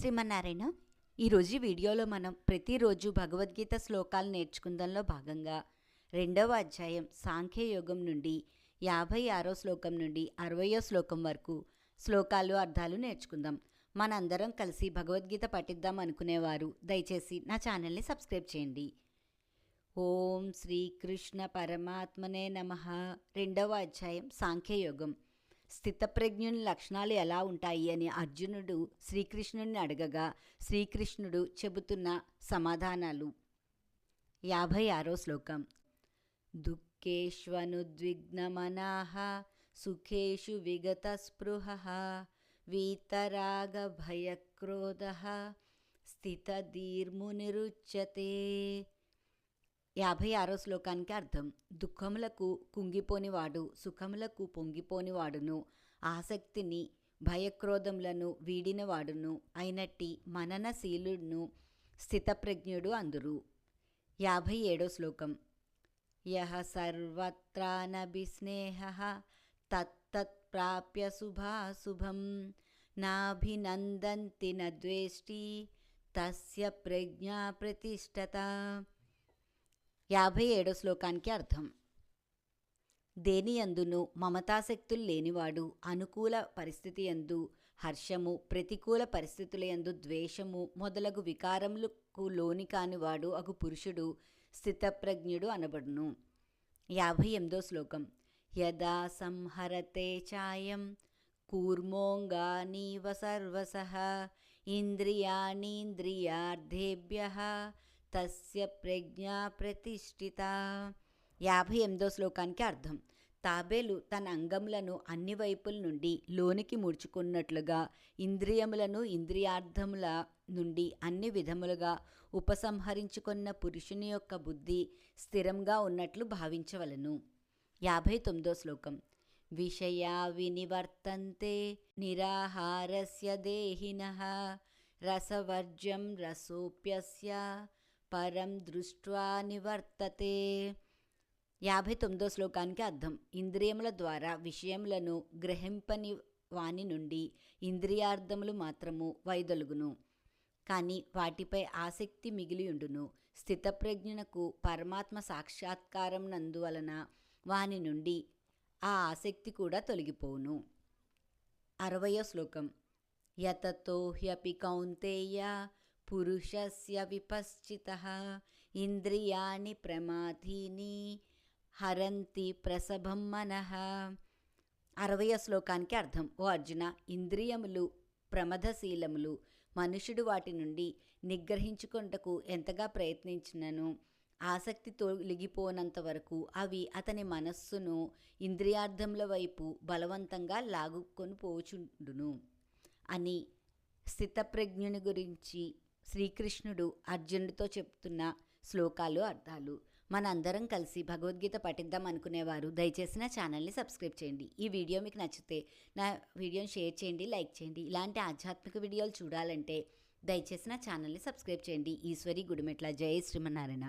శ్రీమన్నారాయణ ఈరోజు ఈ వీడియోలో మనం ప్రతిరోజు భగవద్గీత శ్లోకాలు నేర్చుకుందంలో భాగంగా రెండవ అధ్యాయం సాంఖ్యయోగం నుండి యాభై ఆరో శ్లోకం నుండి అరవయో శ్లోకం వరకు శ్లోకాలు అర్థాలు నేర్చుకుందాం. మనందరం కలిసి భగవద్గీత పఠిద్దాం అనుకునేవారు. దయచేసి నా ఛానల్ని సబ్స్క్రైబ్ చేయండి. ఓం శ్రీకృష్ణ పరమాత్మనే నమ. రెండవ అధ్యాయం సాంఖ్యయోగం. స్థితప్రజ్ఞుని లక్షణాలు ఎలా ఉంటాయి అని అర్జునుడు శ్రీకృష్ణుడిని అడగగా శ్రీకృష్ణుడు చెబుతున్న సమాధానాలు. యాభై ఆరో శ్లోకం. దుఃఖేష్వనుద్విగ్నమనాహ సుఖేషు విగత స్పృహ వీతరాగ భయక్రోధ స్థితధీర్మునిరుచ్యతే యాభై ఆరో శ్లోకానికి అర్థం. దుఃఖములకు కుంగిపోనివాడు సుఖములకు పొంగిపోనివాడును ఆసక్తిని భయక్రోధములను వీడినవాడును అయినట్టి మననశీలును స్థితప్రజ్ఞుడు అందురు. యాభై ఏడో శ్లోకం. యహ సర్వత్రానభిస్నేహ తత్తత్ప్రాప్య శుభాశుభం. నాభినందంతి నద్వేష్టి తస్య ప్రజ్ఞా ప్రతిష్టత. యాభై ఏడో శ్లోకానికి అర్థం. దేనియందును మమతాశక్తులు లేనివాడు అనుకూల పరిస్థితి ఎందు హర్షము ప్రతికూల పరిస్థితుల యందు ద్వేషము మొదలగు వికారములకు లోని కానివాడు అగు పురుషుడు స్థితప్రజ్ఞుడు అనబడును. యాభై ఎనిమిదో శ్లోకం. యదా సంహరతే చాయం కూర్మోంగానీవ సర్వస ఇంద్రియాణీంద్రియార్థేభ్య తస్య ప్రజ్ఞా ప్రతిష్ఠిత. యాభై ఎనిమిదో శ్లోకానికి అర్థం. తాబేలు తన అంగములను అన్ని వైపుల నుండి లోనికి ముడుచుకున్నట్లుగా ఇంద్రియములను ఇంద్రియార్థముల నుండి అన్ని విధములుగా ఉపసంహరించుకున్న పురుషుని యొక్క బుద్ధి స్థిరంగా ఉన్నట్లు భావించవలను. యాభై తొమ్మిదో శ్లోకం. విషయా వినివర్తంతే నిరాహారస్య దేహిన. రసవర్జ్యం రసోప్యస్య పరం దృష్ట్వా నివర్తతే. యాభై తొమ్మిదో శ్లోకానికి అర్థం. ఇంద్రియముల ద్వారా విషయములను గ్రహింపని వాని నుండి ఇంద్రియార్థములు మాత్రము వైదొలుగును. కానీ వాటిపై ఆసక్తి మిగిలియుండును. స్థితప్రజ్ఞునకు పరమాత్మ సాక్షాత్కారం నందువలన వాని నుండి ఆ ఆసక్తి కూడా తొలగిపోవును. అరవయో శ్లోకం. యతతో హ్యపి కౌంతేయ పురుషస్య విపశ్చిత ఇంద్రియాణి ప్రమాధీని హరంతి ప్రసభం మనః. అరవయ శ్లోకానికి అర్థం. ఓ అర్జున ఇంద్రియములు ప్రమదశీలములు మనుషుడు వాటి నుండి నిగ్రహించుకొంటకు ఎంతగా ప్రయత్నించినను? ఆసక్తి తొలగిపోనంత వరకు అవి అతని మనస్సును ఇంద్రియార్థముల వైపు బలవంతంగా లాగుకొని పోచుండును. అని స్థితప్రజ్ఞుని గురించి శ్రీకృష్ణుడు అర్జునుడితో చెప్తున్న శ్లోకాలు అర్థాలు. మనందరం కలిసి భగవద్గీత పఠిద్దాం అనుకునేవారు. దయచేసి నా ఛానల్ని సబ్స్క్రైబ్ చేయండి. ఈ వీడియో మీకు నచ్చితే నా వీడియోని షేర్ చేయండి లైక్ చేయండి. ఇలాంటి ఆధ్యాత్మిక వీడియోలు చూడాలంటే దయచేసి నా ఛానల్ని సబ్స్క్రైబ్ చేయండి. ఈశ్వరి గుడిమెట్ల. జయ శ్రీమన్నారాయణ.